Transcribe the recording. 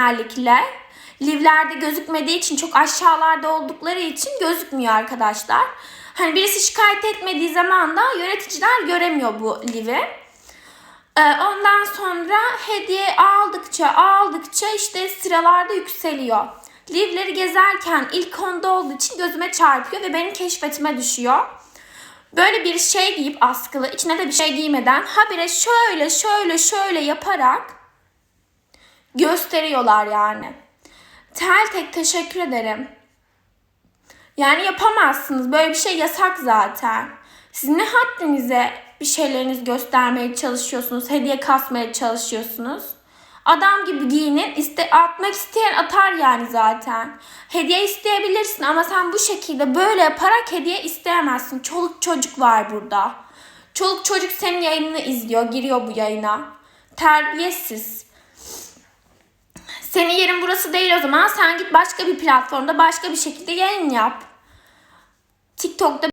genellikle. Livlerde gözükmediği için çok aşağılarda oldukları için gözükmüyor arkadaşlar. Hani birisi şikayet etmediği zaman da yöneticiler göremiyor bu livi. Ee, ondan sonra hediye aldıkça aldıkça işte sıralarda yükseliyor. Livleri gezerken ilk onda olduğu için gözüme çarpıyor ve benim keşfetime düşüyor. Böyle bir şey giyip askılı, içine de bir şey giymeden habire şöyle şöyle şöyle yaparak gösteriyorlar yani. Tel tek teşekkür ederim. Yani yapamazsınız. Böyle bir şey yasak zaten. Siz ne haddinize bir şeylerinizi göstermeye çalışıyorsunuz, hediye kasmaya çalışıyorsunuz. Adam gibi giyinin, iste, atmak isteyen atar yani zaten. Hediye isteyebilirsin ama sen bu şekilde böyle yaparak hediye isteyemezsin. Çoluk çocuk var burada. Çoluk çocuk senin yayınını izliyor, giriyor bu yayına. Terbiyesiz. Senin yerin burası değil o zaman. Sen git başka bir platformda başka bir şekilde yayın yap. TikTok'ta